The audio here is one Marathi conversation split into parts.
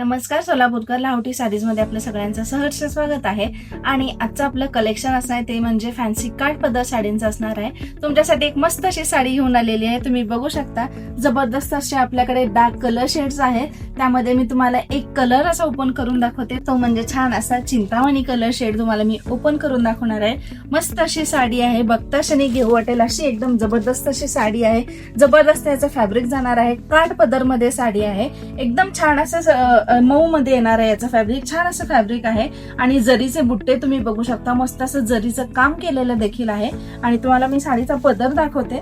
नमस्कार सोलापूरकर लाहोटी साडीजमध्ये आपलं सगळ्यांचं सहर्ष स्वागत आहे. आणि आजचं आपलं कलेक्शन असणार आहे ते म्हणजे फॅन्सी काठ पदर साडींचं असणार आहे. तुमच्यासाठी एक मस्त अशी साडी घेऊन आलेली आहे तुम्ही बघू शकता. जबरदस्त असे आपल्याकडे डार्क कलर शेड्स आहेत. त्यामध्ये मी तुम्हाला एक कलर असा ओपन करून दाखवते. तो म्हणजे छान असा चिंतामणी कलर शेड तुम्हाला मी ओपन करून दाखवणार आहे. मस्त अशी साडी आहे. बघता शनी घेऊ वाटेल अशी एकदम जबरदस्त अशी साडी आहे. जबरदस्त याचं फॅब्रिक जाणार आहे. काठ पदरमध्ये साडी आहे. एकदम छान असं मऊमध्ये येणार आहे याचं फॅब्रिक छान असं फॅब्रिक आहे. आणि जरीचे बुट्टे तुम्ही बघू शकता. मस्त असं जरीचं काम केलेलं देखील आहे. आणि तुम्हाला मी साडीचा पदर दाखवते.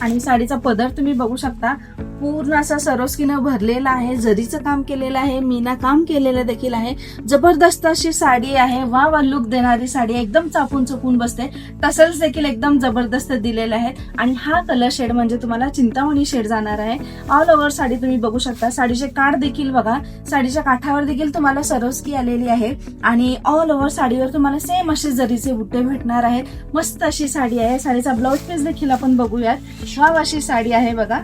आणि साडीचा पदर तुम्ही बघू शकता. पूर्ण असा सरोस्कीनं भरलेला आहे जरीचं काम केलेलं आहे मीना काम केलेलं देखील आहे. जबरदस्त अशी साडी आहे वा वा लुक देणारी साडी आहे. एकदम चापून चुकून बसते. टसल्स देखील एकदम जबरदस्त दिलेले आहेत आणि हा कलर शेड म्हणजे तुम्हाला चिंतामणी शेड जाणार आहे. ऑल ओव्हर साडी तुम्ही बघू शकता. साडीचे काठ देखील बघा. साडीच्या काठावर देखील तुम्हाला सरोस्की आलेली आहे. आणि ऑल ओव्हर साडीवर तुम्हाला सेम असे जरीचे बुट्टे भेटणार आहेत. मस्त अशी साडी आहे. साडीचा ब्लाऊज पीस देखील आपण बघूयात. वा अशी साडी आहे बघा.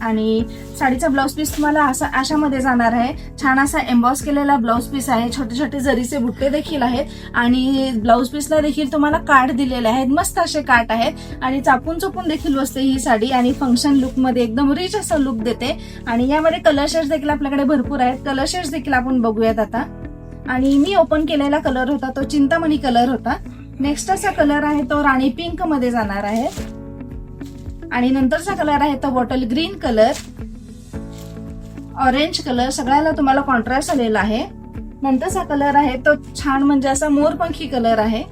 आणि साडीचा ब्लाऊज पीस तुम्हाला असा अशामध्ये जाणार आहे. छान असा एम्बॉस केलेला ब्लाऊज पीस आहे. छोटे छोटे जरीचे बुट्टे देखील आहेत. आणि ब्लाऊज पीसला देखील तुम्हाला काठ दिलेले आहेत. मस्त असे काठ आहेत. आणि चापून चोपून देखील बसते ही साडी आणि फंक्शन लुकमध्ये एकदम रिच असा लुक देते. आणि यामध्ये कलर शेड्स देखील आपल्याकडे भरपूर आहेत. कलर शेड्स देखील आपण बघूयात आता. आणि मी ओपन केलेला कलर होता तो चिंतामणी कलर होता. नेक्स्ट असा कलर आहे तो राणी पिंकमध्ये जाणार आहे. आणि नंतरचा कलर आहे तो bottle green colour. Orange colour. सगळ्याला तुम्हाला कॉन्ट्रास्ट आलेला आहे. नंतरचा कलर आहे तो छान म्हणजे असा मोरपंखी कलर आहे.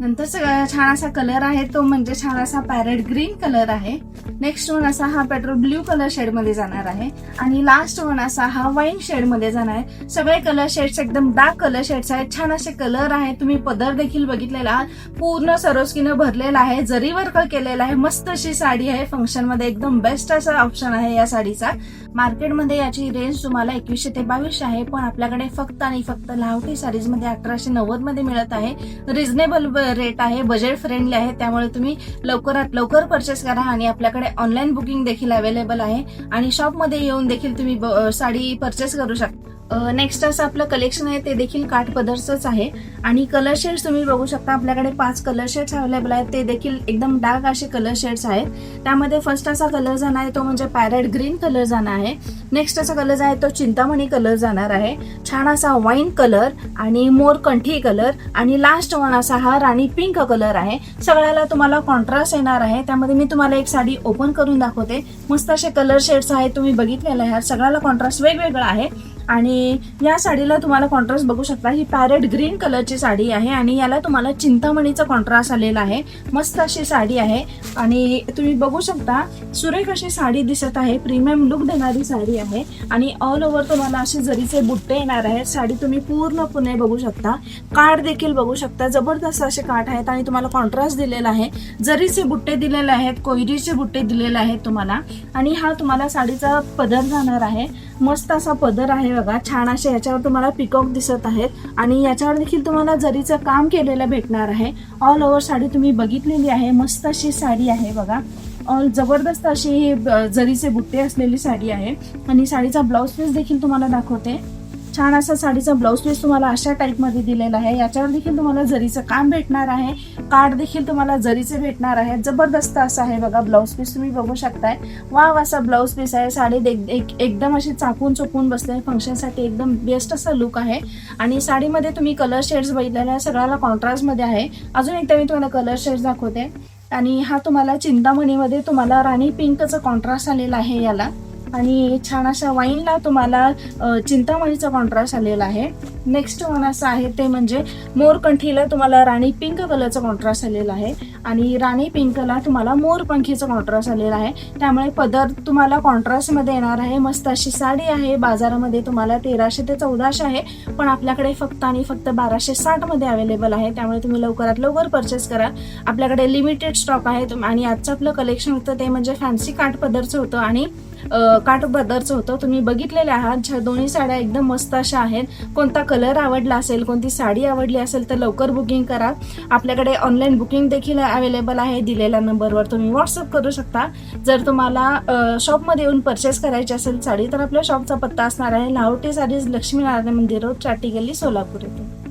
नंतरचा छान असा कलर आहे तो म्हणजे छान असा पॅरेट ग्रीन कलर आहे. नेक्स्ट वन असा हा पेट्रोल ब्ल्यू कलर शेडमध्ये जाणार आहे. आणि लास्ट वन असा हा वाईन शेडमध्ये जाणार आहे. सगळे कलर शेड्स एकदम डार्क कलर शेड्स आहेत. छान असे कलर आहे. तुम्ही पदर देखील बघितलेला आहात. पूर्ण सरोस्कीनं भरलेला आहे. जरी वर्क केलेला आहे मस्त अशी साडी आहे. फंक्शनमध्ये एकदम बेस्ट असा ऑप्शन आहे या साडीचा. मार्केटमध्ये याची रेंज तुम्हाला एकवीसशे ते बावीसशे आहे. पण आपल्याकडे फक्त आणि फक्त लावटी साडीजमध्ये अठराशे नव्वदमध्ये मिळत आहे. रिझनेबल रेट आहे बजेट फ्रेंडली आहे त्यामुळे तुम्ही लवकरात लवकर परचेस करा आणि आपल्याकडे ऑनलाईन बुकिंग देखील अवेलेबल आहे. आणि शॉपमध्ये येऊन देखील तुम्ही ब- साडी परचेस करू शकता. नेक्स्ट असं आपलं कलेक्शन आहे ते देखील काठ पदरचंच आहे. आणि कलर शेड्स तुम्ही बघू शकता आपल्याकडे पाच कलर शेड्स अवेलेबल आहेत. ते देखील एकदम डार्क असे कलर शेड्स आहेत. त्यामध्ये फर्स्ट असा कलर जाणार आहे तो म्हणजे पॅरेट ग्रीन कलर जाणार आहे. नेक्स्ट असा कलर आहे तो चिंतामणी कलर जाणार आहे. छान असा वाईन कलर आणि मोर कंठी कलर आणि लास्ट वन असा हा राणी पिंक कलर आहे. सगळ्याला तुम्हाला कॉन्ट्रास्ट येणार आहे. त्यामध्ये मी तुम्हाला एक साडी ओपन करून दाखवते. मस्त असे कलर शेड्स आहेत तुम्ही बघितलेलं आहे. सगळ्याला कॉन्ट्रास्ट वेगवेगळा आहे. आणि या साडीला तुम्हाला कॉन्ट्रास्ट बघू शकता. ही पॅरेट ग्रीन कलरची साडी आहे आणि याला तुम्हाला चिंतामणीचा कॉन्ट्रास्ट आलेला आहे. मस्त अशी साडी आहे. आणि तुम्ही बघू शकता सुरेख अशी साडी दिसत आहे प्रीमियम लुक देणारी साडी आहे. आणि ऑल ओव्हर तुम्हाला असे जरीचे बुट्टे येणार आहेत साडी तुम्ही पूर्णपणे बघू शकता. काठ देखील बघू शकता जबरदस्त असे काठ आहेत आणि तुम्हाला कॉन्ट्रास्ट दिलेला आहे. जरीचे बुट्टे दिलेले आहेत कोयरीचे बुट्टे दिलेले आहेत तुम्हाला. आणि हा तुम्हाला साडीचा पदर जाणार आहे. मस्त असा पदर आहे बघा छान असे याच्यावर तुम्हाला पिकॉक दिसत आहेत. आणि याच्यावर देखील तुम्हाला जरीचं काम केलेलं भेटणार आहे. ऑल ओव्हर साडी तुम्ही बघितलेली आहे मस्त अशी साडी आहे बघा. जबरदस्त अशी ही जरीचे बुट्टे असलेली साडी आहे. आणि साडीचा ब्लाऊज पीस देखील तुम्हाला दाखवते. छान असा साडीचा ब्लाऊज पीस तुम्हाला अशा टाईपमध्ये दिलेला आहे. याच्यावर देखील तुम्हाला जरीचं काम भेटणार आहे. कार्ड देखील तुम्हाला जरीचे भेटणार आहे. जबरदस्त असं आहे बघा ब्लाऊज पीस तुम्ही बघू शकताय. वाव असा ब्लाऊज पीस आहे. साडी एक- एकदम अशी चाकून चोपून बसते फंक्शनसाठी एकदम बेस्ट असा लुक आहे. आणि साडीमध्ये तुम्ही कलर शेड्स बघितलेल्या सगळ्याला कॉन्ट्रास्टमध्ये आहे. अजून एकदा मी तुम्हाला कलर शेड्स दाखवते. आणि हा तुम्हाला चिंतामणीमध्ये तुम्हाला राणी पिंकचं कॉन्ट्रास्ट आलेला आहे याला. आणि छान अशा वाईनला तुम्हाला चिंतामणीचा कॉन्ट्रास्ट आलेला आहे. नेक्स्ट वन असं आहे ते म्हणजे मोरकंठीला तुम्हाला राणी पिंक कलरचा कॉन्ट्रास्ट आलेला आहे. आणि राणी पिंकला तुम्हाला मोरपंखीचा कॉन्ट्रास्ट आलेला आहे. त्यामुळे पदर तुम्हाला कॉन्ट्रास्टमध्ये येणार आहे. मस्त अशी साडी आहे. बाजारामध्ये तुम्हाला तेराशे ते चौदाशे आहे. पण आपल्याकडे फक्त आणि फक्त बाराशे साठमध्ये अवेलेबल आहे. त्यामुळे तुम्ही लवकरात लवकर परचेस करा. आपल्याकडे लिमिटेड स्टॉक आहे. आणि आजचं आपलं कलेक्शन होतं ते म्हणजे फॅन्सी काठ पदरचं होतं. आणि काठ ब्रदरचं होतं. तुम्ही बघितलेले आहात ज्या दोन्ही साड्या एकदम मस्त अशा आहेत. कोणता कलर आवडला असेल कोणती साडी आवडली असेल तर लवकर बुकिंग करा. आपल्याकडे ऑनलाईन बुकिंग देखील अवेलेबल आहे दिलेल्या नंबरवर तुम्ही व्हॉट्सअप करू शकता. जर तुम्हाला शॉपमध्ये येऊन परचेस करायची असेल साडी तर आपल्या शॉपचा पत्ता असणार आहे. लाहोटी साडीज लक्ष्मीनारायण मंदिर रोड चाटी गल्ली सोलापूर येथे.